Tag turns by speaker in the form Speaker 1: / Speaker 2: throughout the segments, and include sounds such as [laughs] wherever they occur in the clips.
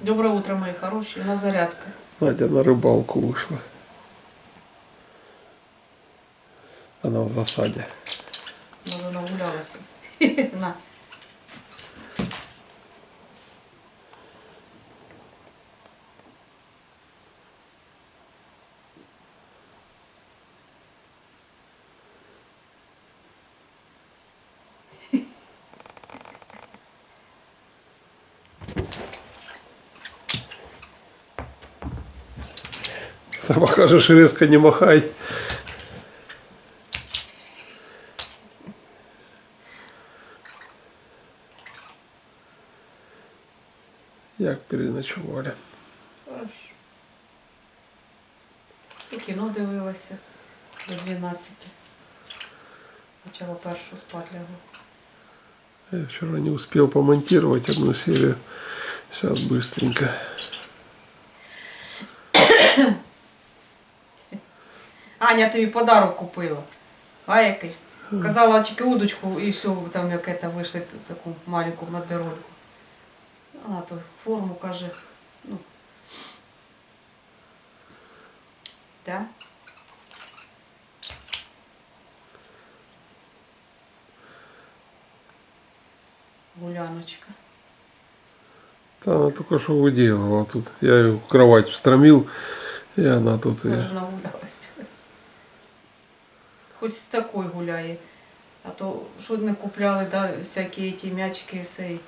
Speaker 1: Доброе утро, мои хорошие. На зарядка.
Speaker 2: Надя на рыбалку вышла. Она в засаде.
Speaker 1: Може нагулялася. [laughs] На.
Speaker 2: Сама кажешь, резко не махай. Як переночували.
Speaker 1: Хорошо. І кіно дивилася до 12. Почала першу спати лягу.
Speaker 2: Я вчера не успел помонтировать одну серию. Сейчас быстренько.
Speaker 1: Аня тобі подарок купила. А який? Казала тільки удочку і все, там як это вийшли т- таку маленьку модерольку. Вона то форму каже. Ну. Да? Гуляночка.
Speaker 2: Та она только что выделывала тут. Я ее в кровать встромил, и она тут... и-
Speaker 1: Може нагулялася. Хоч з такою гуляє. А то що не купляли, да, всякі ті м'ячики і все. і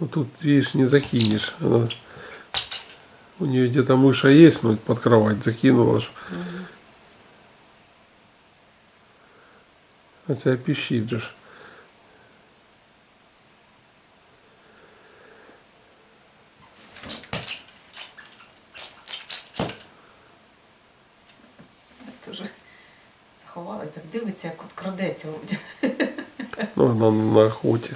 Speaker 2: Ну тут, видишь, не закинешь. Она... У нее где-то мыша есть, но под кровать закинула. ж. Хотя пищит же.
Speaker 1: От.
Speaker 2: Ну, она на охоте.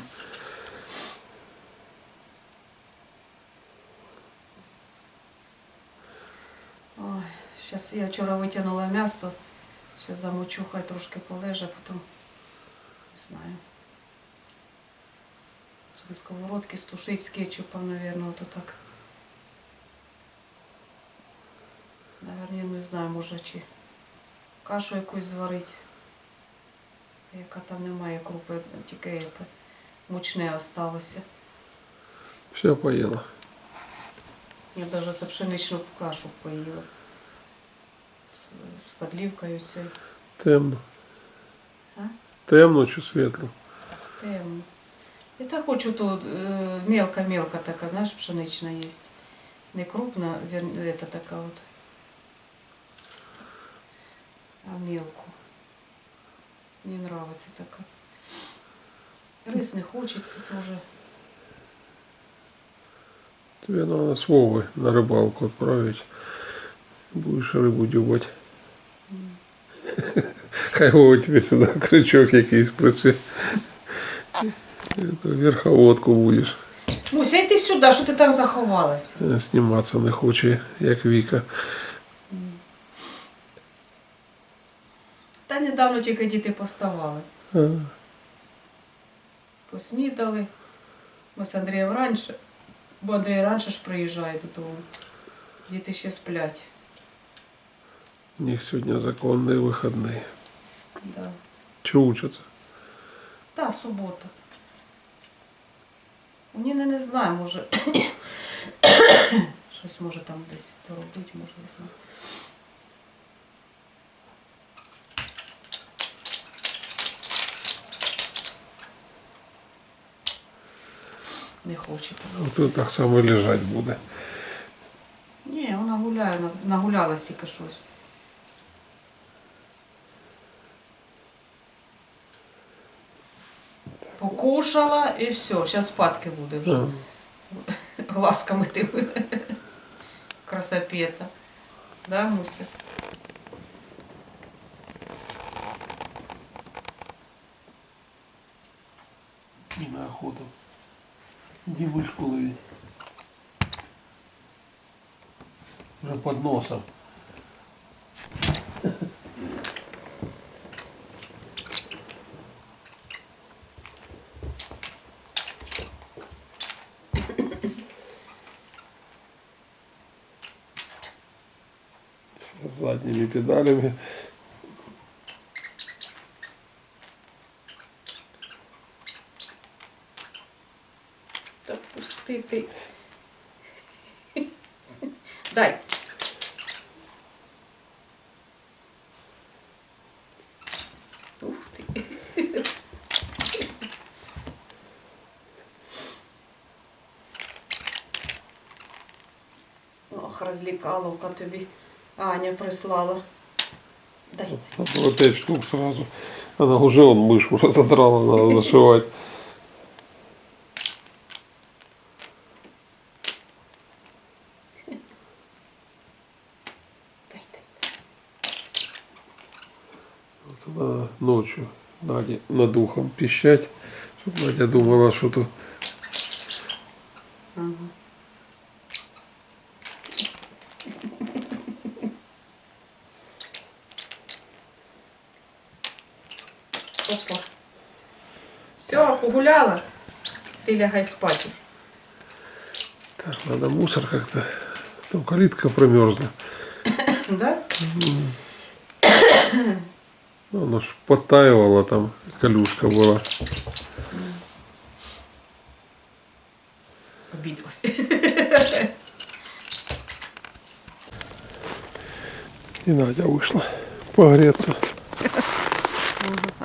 Speaker 1: Ой, зараз я вчора витягнула м'ясо, зараз замочу, хай трошки полеже, потім не знаю. На сковородці стушить з кетчупом, мабуть, то так. Наверное, не знаю, може чи кашу якусь зварить. Яка там немає крупи, тільки це, мучне осталося.
Speaker 2: Все поела.
Speaker 1: Я навіть це пшеничну кашу поїла. З, з подлівкою цією.
Speaker 2: Темно.
Speaker 1: А?
Speaker 2: Темно чи світло.
Speaker 1: Темно. Я так хочу тут е, мелка-мелка така, знаєш, пшенична є. Не крупна, зер- это така от. А мелку. Мені нравится така. Рис не хочеться теж.
Speaker 2: Тебе надо с Вовой на рыбалку отправить. Будешь рыбу дюбать. Хай Вова тебе сюда крючок якийсь присвє. Это верховодку будешь.
Speaker 1: Муся, йди сюди, що ти там заховалася?
Speaker 2: Е, Зніматися не хоче, як Віка.
Speaker 1: Та недавно тільки діти поставали.
Speaker 2: А,
Speaker 1: Поснідали. Ми з Андрієм раніше, бо Андрій раніше ж приїжджає додому. Діти ще сплять.
Speaker 2: У них сьогодні законний вихідний.
Speaker 1: Да.
Speaker 2: Чи учаться?
Speaker 1: Та, субота. Ніна не знаю, може. [coughs] Щось може там десь то робити, може не знаю. Не хоче. там.
Speaker 2: Тут так само лежать буде.
Speaker 1: Ні, вона гуляє, на- нагулялась тільки щось. Покушала і все, зараз спадки буде вже.
Speaker 2: А,
Speaker 1: Глазками ти. Красопета. Да, Муся?
Speaker 2: носом. задними педалями.
Speaker 1: Та пусти ты. [laughs] Дай. Ох, розлікаловка тобі Аня прислала. Дай.
Speaker 2: Вот пять штук сразу. Она уже он мышку разодрала, [laughs] надо зашивать.
Speaker 1: Дай, дай.
Speaker 2: Ночью Наде над ухом пищать, чтобы Надя думала, что тут
Speaker 1: Опа. Все, погуляла. Ти лягай спати.
Speaker 2: так, надо мусор как-то. Там калитка промерзла. [coughs]
Speaker 1: Да?
Speaker 2: Ну, Она ж подтаивала, там колюшка была.
Speaker 1: Обиделась.
Speaker 2: И Надя вышла погреться.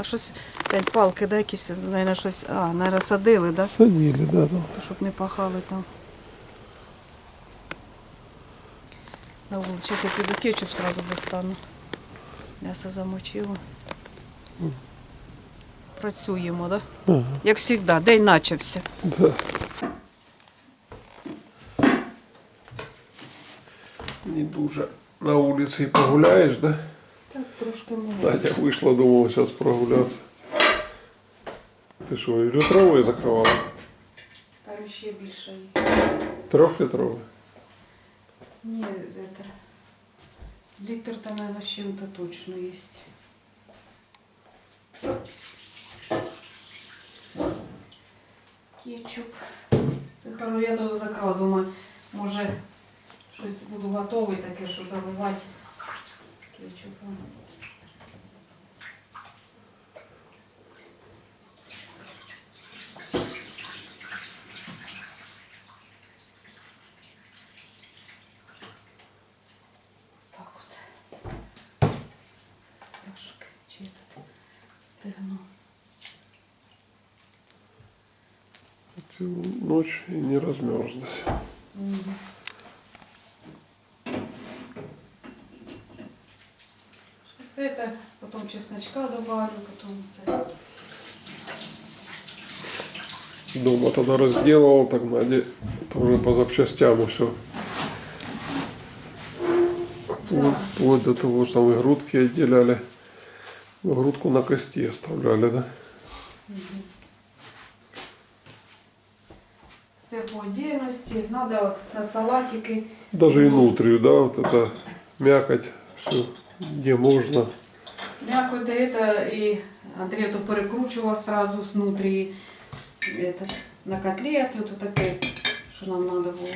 Speaker 1: Щось, п'ять палки, да, якісь, наверное, щось, а, наверное, садили, да?
Speaker 2: Садили, да, там.
Speaker 1: Щоб не пахали там. На вулиці. Зараз я піду кетчуп сразу достану. М'ясо замочила. Працюємо, да?
Speaker 2: Ага,
Speaker 1: Як завжди, день начався.
Speaker 2: да. Не дуже на улице и погуляешь, да?
Speaker 1: Так, трошки мало.
Speaker 2: Надя вышла, думала сейчас прогуляться. Ты что, и литровые закрывала?
Speaker 1: Там ще більше є.
Speaker 2: Трехлитровые?
Speaker 1: Ні, это... Літр там, наверное, з чим-то точно є. Кетчуп. Це хоро, я тут закрила, думаю, може щось буду готовий таке, що заливати кетчупом. Стегну.
Speaker 2: Целую ночь и не размерзлась.
Speaker 1: Мгм. Сейчас это, потом чесночка добавлю, потом це.
Speaker 2: Дома тогда разделывал, так Надя тоже по запчастям все. Вплоть до того, что мы грудки отделяли. Грудку на кости оставляли, да?
Speaker 1: Все по отдельности. Надо вот на салатики.
Speaker 2: Даже и нутрию, да, вот это мякоть, все, где можно.
Speaker 1: М'яко да это и Андрей это перекручивал сразу снутри. Это, на котлеты, вот такие, что нам надо было.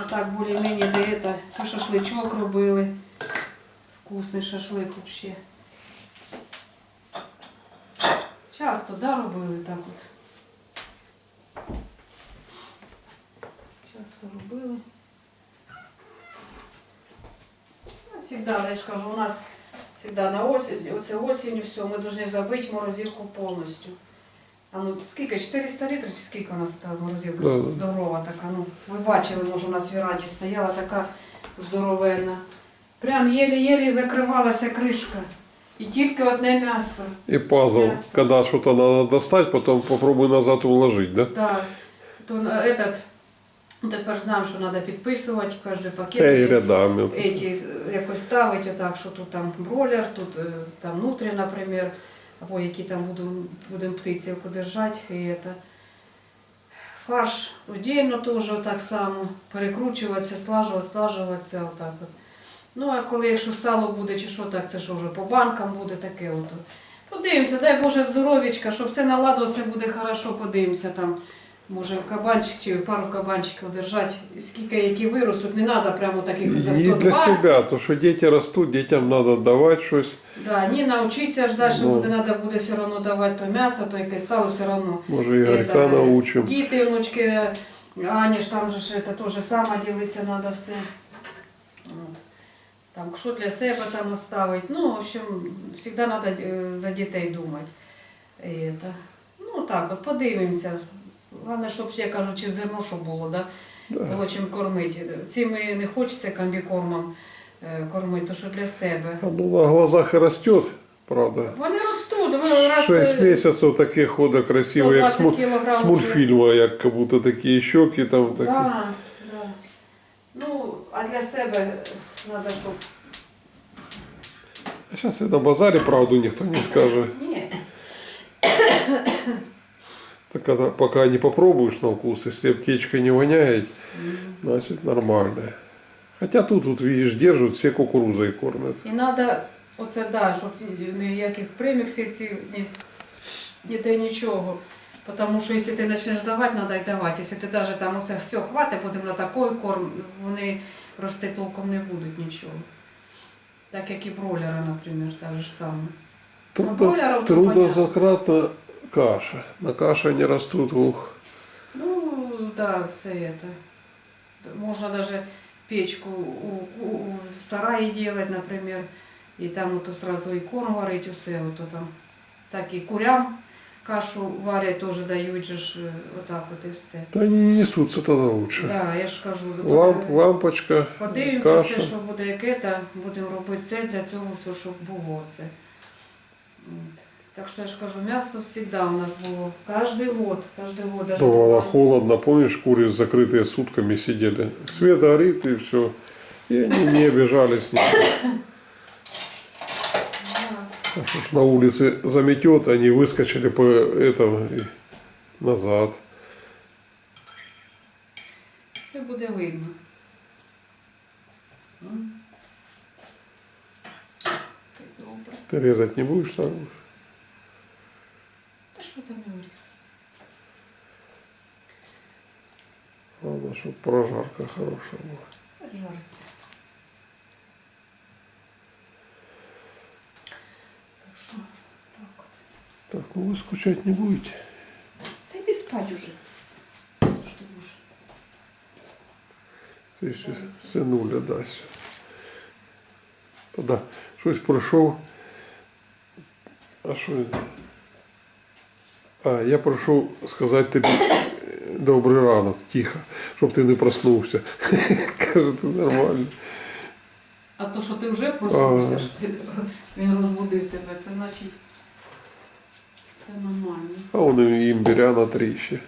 Speaker 1: А так более-менее да это, і шашличок робили. Вкусний шашлик вообще. Часто, да, робили так от. Часто робили. Ну, Всегда, я ж кажу, у нас всегда на осінь, оце осінню все, ми повинні забити морозилку повністю. А ну скільки? 400 літрів чи скільки у нас та морозилка
Speaker 2: Да, да.
Speaker 1: здорова така. Ну, ви бачили, може, у нас в Іраді стояла така здоровенна. Прям єлі-єлі закривалася кришка. І тільки одне м'ясо.
Speaker 2: И пазл,
Speaker 1: Мясо.
Speaker 2: когда что-то надо достать, потом попробуй назад уложить, да?
Speaker 1: Так. То на этот, ну, тепер знаємо, що треба підписувати кожен пакет.
Speaker 2: Та и рядами. вот.
Speaker 1: Эти якось ставить отак, що тут там бройлер, тут е, там нутрі, наприклад, або які там будемо будем птицівку держати. І это. Фарш отдельно теж так само, перекручуватися, слажувати, слажуватися, отак от. Ну, а коли якщо сало буде чи що, так це що вже по банкам буде таке от. Подивимося, дай Боже здоров'ячка, щоб все наладилося, буде хорошо, подивимося там. Може кабанчик чи пару кабанчиків держати. Скільки які виростуть, не треба прямо таких за
Speaker 2: Не
Speaker 1: 120.
Speaker 2: для себя, то що діти ростуть, дітям треба давати щось.
Speaker 1: Да, ні, навчитися ж далі
Speaker 2: Ну.
Speaker 1: буде, треба буде все одно давати то м'ясо, то якесь сало все одно.
Speaker 2: Може, Ігорька
Speaker 1: Это,
Speaker 2: научимо.
Speaker 1: Діти, внучки, Аня ж там же ж це теж сама ділиться треба все. От. Там, що для себе там оставить. Ну, в общем, завжди треба за дітей думати. Это. Ну так, от подивимося. Головне, щоб, я кажу, чи зерно, щоб було, да?
Speaker 2: Да.
Speaker 1: було чим кормити. Цим і не хочеться комбікормом е, кормити, то що для себе.
Speaker 2: Ну, на глазах і росте, правда.
Speaker 1: Вони ростуть, ви раз
Speaker 2: Шесть
Speaker 1: е,
Speaker 2: місяців таке ходить красиво, як з,
Speaker 1: 120
Speaker 2: му-
Speaker 1: кілограм
Speaker 2: з мультфільму, як как будто такі щоки там такі.
Speaker 1: Да, да. Ну, а для себе треба, щоб.
Speaker 2: Зараз і на базарі правду ніхто не скаже.
Speaker 1: Ні.
Speaker 2: Так когда, пока не попробуешь на вкус, если аптечка не воняет, значит нормально. Хотя тут, тут видишь, держат, все кукурузой кормят.
Speaker 1: І треба, оце да, щоб ніяких приміксів ці, ні, ніде нічого. Тому що якщо ти почнеш давати, треба й давати. Якщо ти навіть там оце все хватить, будемо на такий корм, вони рости толком не будуть нічого. Так як і бройлери, наприклад, так же саме. Ну,
Speaker 2: Трудно,
Speaker 1: бройлеров то
Speaker 2: трудозатратна каша. На каше они растут, ух.
Speaker 1: Ну, да, все это. Можно даже печку у, у, у- в сарае делать, например, и там вот сразу и корм варить, усе, вот там. Так и курям кашу варять тоже дают же ж, е, отак от і все.
Speaker 2: Да они не несутся тогда лучше.
Speaker 1: Да, я ж кажу,
Speaker 2: Ламп, лампочка,
Speaker 1: подивимося
Speaker 2: каша.
Speaker 1: все, що буде яке, та будемо робити все для цього, все, щоб було все. От. Так що я ж кажу, м'ясо завжди у нас було. Кожний год, кожний год. даже
Speaker 2: Бывало
Speaker 1: бувало.
Speaker 2: холодно, помнишь, куры закрытые сутками сидели. Свет горит и все. И они не обижались. никак. [coughs]
Speaker 1: Да.
Speaker 2: Что на улице заметет, они выскочили по этому назад.
Speaker 1: Все буде видно.
Speaker 2: Ты резать не будешь там?
Speaker 1: Та що там не виріс?
Speaker 2: Главное, чтобы прожарка хорошая была.
Speaker 1: Жариться. Так,
Speaker 2: ну вы скучать не будете.
Speaker 1: Та йди спать уже. Що ти будеш?
Speaker 2: Ты еще сынуля даст сейчас. Да, щось пройшов. А що? це? А, я пройшов сказати тобі е, добрий ранок, тихо, щоб ти не проснувся. [laughs] Каже, ти нормально.
Speaker 1: А то, що ти вже проснувся,
Speaker 2: Ага.
Speaker 1: що ти, він розбудив тебе, це значить це нормально.
Speaker 2: А он і імбиря на три ще.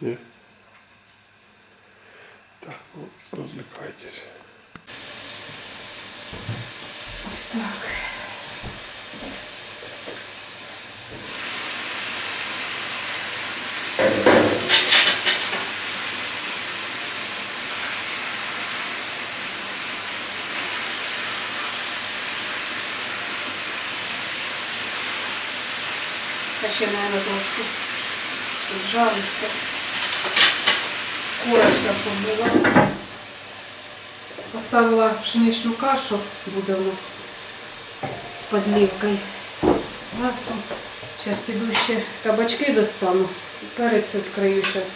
Speaker 2: Ні? Так, ну, розвлекайтесь.
Speaker 1: Так. Ще, мабуть, трошки піджариться. Курочка, щоб була. Поставила пшеничну кашу, буде у нас з подливкою, з масом. Зараз піду ще кабачки достану. Перець скрию зараз.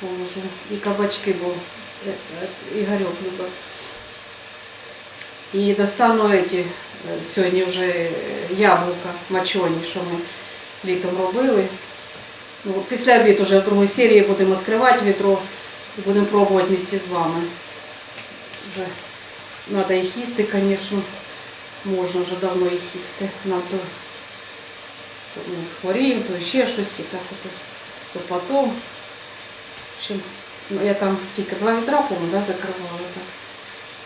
Speaker 1: Положу. І кабачки, бо е, е, Ігорьок любить. І достану эти, е, сьогодні вже яблука мочоні, що ми літом робили. Ну, після обід уже в другій серії будемо відкривати вітро і будемо пробувати вместе з вами. Вже треба їх їсти, звісно. Можна вже давно їх їсти. Нам то, то ну, хворіємо, то ще щось, і так от, то потом. В общем, ну, я там скільки, два відра, по-моєму, да, закривала. Так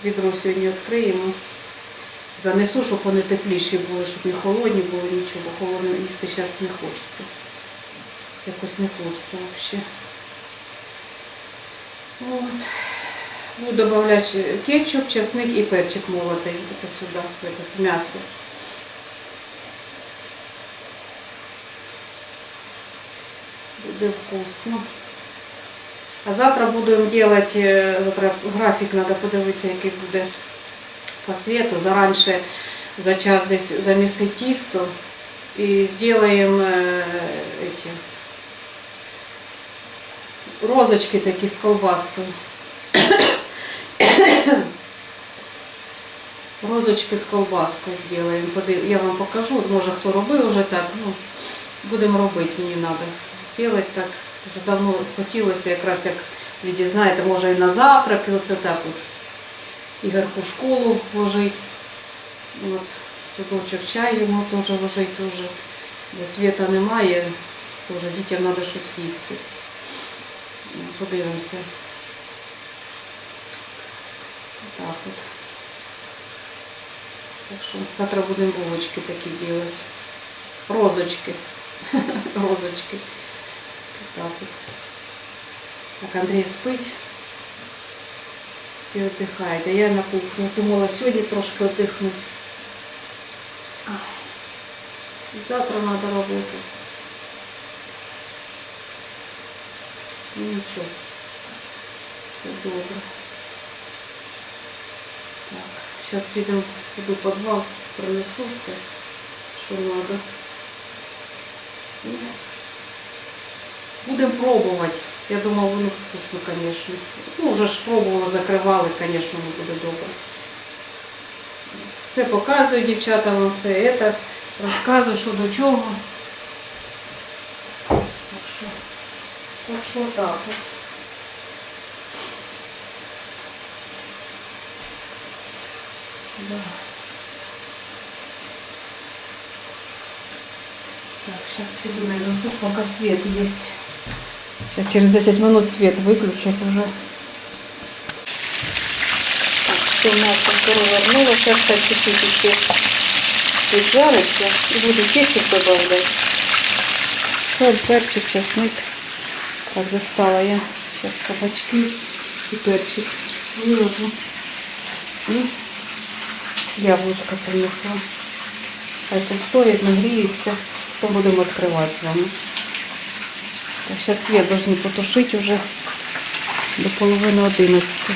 Speaker 1: відро сьогодні відкриємо. Занесу, щоб вони тепліші були, щоб не холодні було нічого, бо холодно їсти зараз не хочеться. Якось не хочеться взагалі. От. Ну, Буду додавати кетчуп, чесник і перчик молотий. Це сюди, в це м'ясо. Буде вкусно. А завтра будемо робити, завтра графік треба подивитися, який буде по світу. Заранше за час десь замісити тісто і зробимо е, розочки такі з колбаскою. [coughs] Розочки з колбаскою зробимо. Я вам покажу, може хто робив вже так. Ну, будемо робити, мені треба зробити так. Вже давно хотілося якраз як віді, знаєте, може і на завтрак, і оце так от. Ігорку в школу ложить. От, судочок чай йому теж ложить теж. Бо світа немає, теж дітям треба щось їсти. Ну, Подивимося. Так от. Так що завтра будемо булочки такі робити. Розочки. [laughs] Розочки. Так от. Так, Андрій спить. Всі віддихають. А я на кухні думала сьогодні трошки віддихнути. Ай. І Завтра треба роботу. Ну нічого. Все добре. Так, зараз підемо, піду в підвал, принесу все, що треба. Будемо пробувати. Я думаю, воно вкусно, звісно. Ну, вже ж пробувала, закривали, звісно, воно буде добре. Все показую дівчатам, вам все це, розказую, що до чого. Так що, так що так. Да. Так, сейчас приду, наверное, тут пока свет есть. Сейчас через 10 минут свет выключать уже. Так, все мясо перевернула. Сейчас хоть чуть-чуть еще поджариться. И буду кетчуп добавлять. Соль, перчик, чеснок. Так, достала я сейчас кабачки и перчик. Выложу. И яблучко принесла. Хай постоїть, нагріється, то будемо відкривати з вами. Так, зараз світ повинні потушити вже до половини одинадцяти.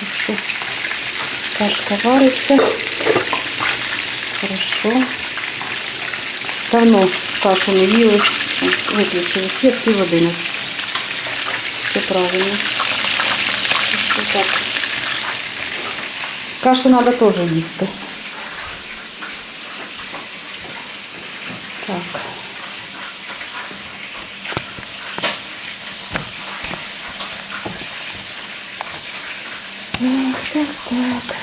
Speaker 1: Так що кашка вариться. Хорошо. Давно кашу не їли. Виключили світ пів одинадцяти. Все правильно. Так. Каші треба теж їсти. Так. Так, так, так.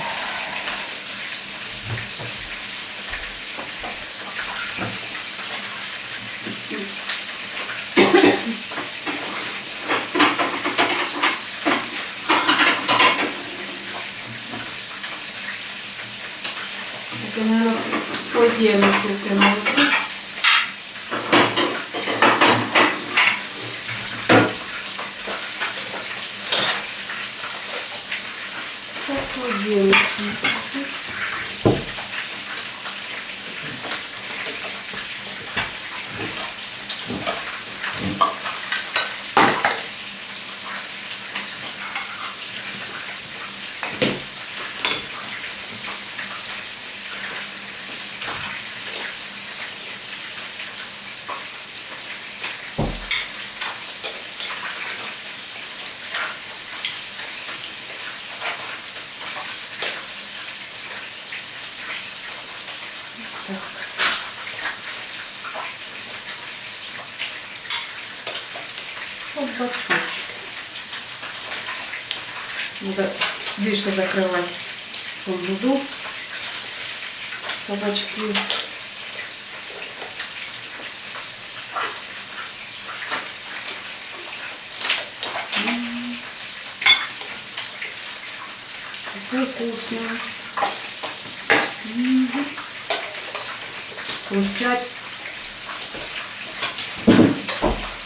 Speaker 1: Это, наверное, по отдельности все молоко. Все по отдельности. От бачочки. Надо більше закривати фундуду. Кабачки. М. Какой вкусный. Хрустять.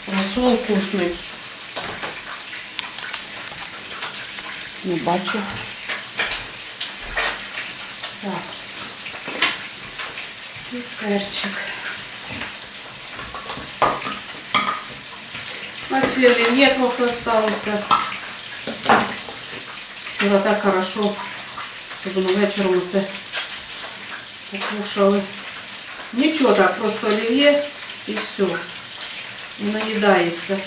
Speaker 1: Рассол вкусний. Не бачу. Так. І перчик. А сьогодні ні, трохи осталося. Вчора так хорошо. Особливо вечором це покушали. Нічого так, просто олів'є і все. І наїдаєшся.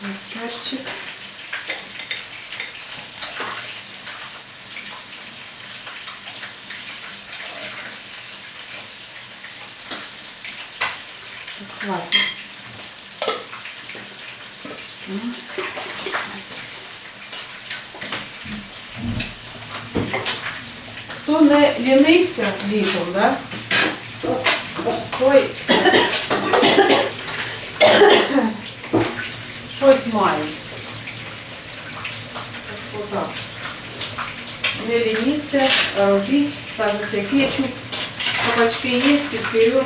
Speaker 1: Так, Перчик. Так, хватит. Ну, ось. Хто не лінився літом, да? той щось має. Отак. Не лініться, робіть. Так, це кетчуп. Кабачки є, вперед.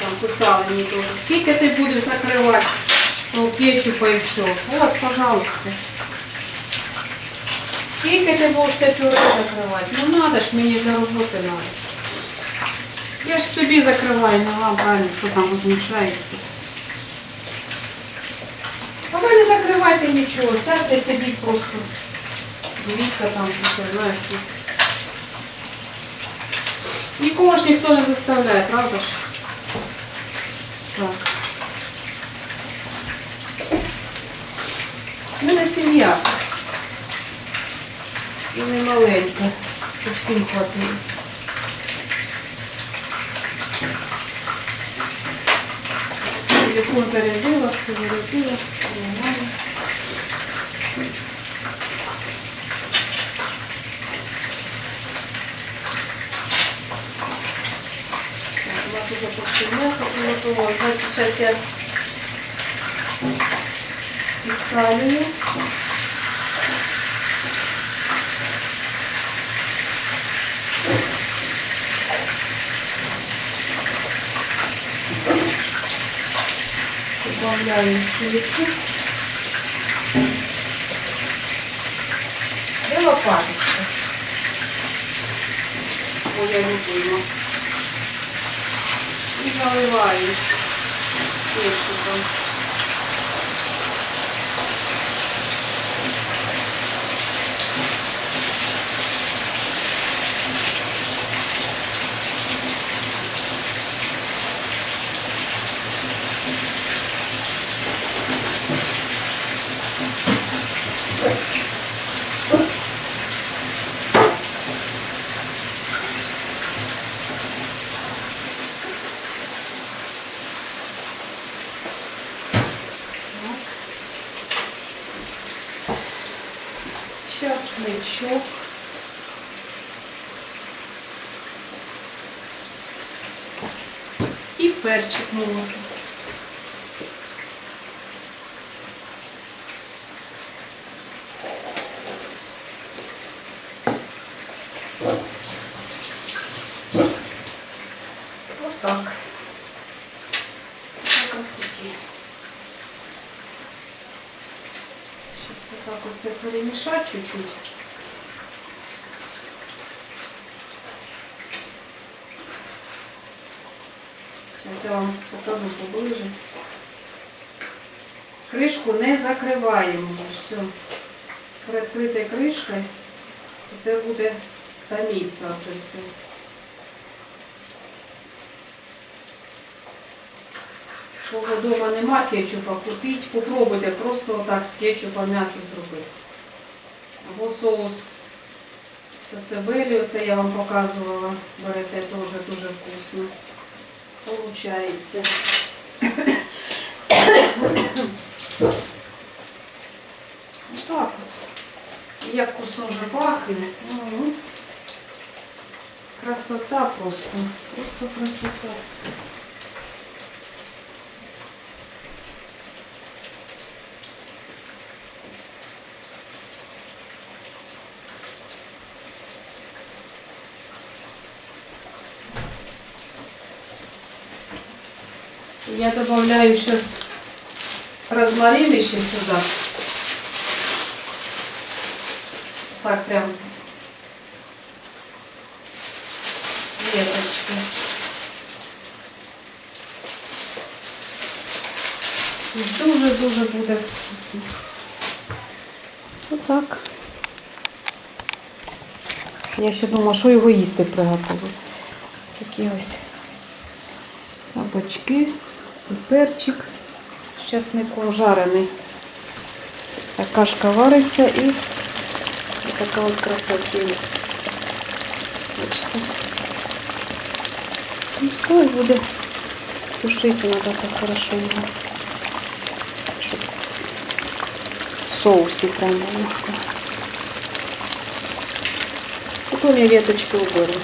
Speaker 1: Там писали мені теж. Скільки ти будеш закривати того кетчупа і все. От, пожалуйста. Скільки ти будеш те пюре закривати? Ну надо ж мені для роботи надо. Я ж собі закриваю, не вам правильно, хто там возмущається. А ви не закривайте нічого, сядьте сидіть просто. Дивіться там, що знаєш. що. Нікого ж ніхто не заставляє, правда ж? Так. У мене сім'я. І не маленька, щоб всім хватило. Телефон зарядила, все зарядила, нормально. Так, у нас уже почти мясо приготовилось. Значит, сейчас я підсалюю. Добавляю чесночок. Де лопаточка? Ой, я люблю. І заливаю кетчупом. Перчик молотий. Отак. На красоті. Сейчас вот так вот все перемешать чуть-чуть. Я вам покажу поближе. Кришку не закриваємо вже, все. Прикрити кришкою. Це буде томитися це все. Кого вдома нема кетчупа, купіть, попробуйте просто отак з кетчупа м'ясо зробити. Або соус сацебелі, оце я вам показувала, берете теж дуже вкусно. Получається. Вот так вот. Як вкусно уже пахнет. Красота просто. Просто красота. Я добавляю сейчас розмарин еще сюда. Так прям веточки. Дуже-дуже будет вкусно. Вот так. Я ще думала, що його їсти приготувати. Такі ось кабачки. Перчик з часником жарений. Кашка вариться і така от красотіна. Ну і буде тушити, треба так хорошо його. Щоб соусі прямо було. Потім я веточки уберу.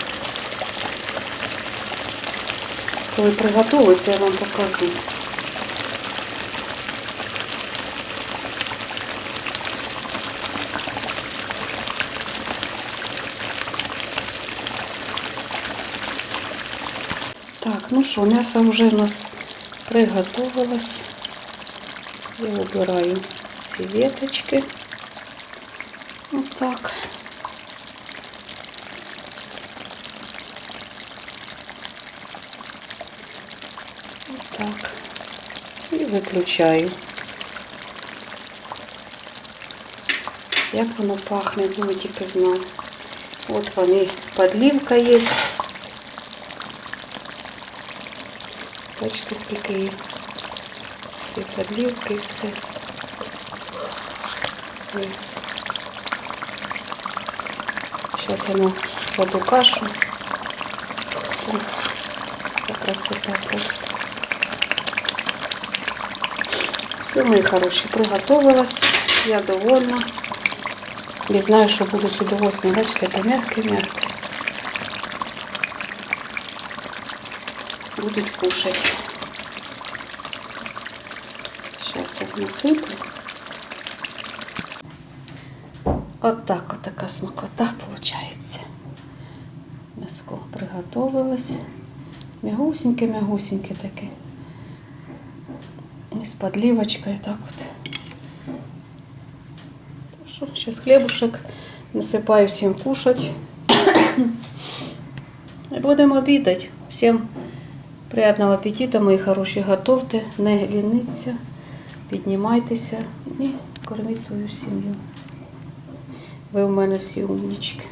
Speaker 1: Коли приготується, я вам покажу. Так, ну що, м'ясо вже у нас приготовилось. Я убираю ці веточки. Отак. Так. Виключаю. Як воно пахне, ви тільки знали. От вони, подлівка є. Бачите, скільки є. І подлівки, і все. Ось. Зараз я накладу кашу. Все. Красота просто. Все, мої хороші, приготовилась. Я довольна. Я знаю, що буду з удовольствием. Бачите, це мягке-мягке. Будуть кушати. Сейчас я насыплю. Вот так вот такая смакота получается. Мяско приготовилось. Мягусеньке, мягусеньке таке. И с подливочкой так вот. Что, сейчас хлебушек насыпаю всем кушать. И будем обедать. Всем приятного аппетита, мої хороші. Готовте, не ліниться, піднімайтеся і корміть свою сім'ю. Ви у мене всі умнічки.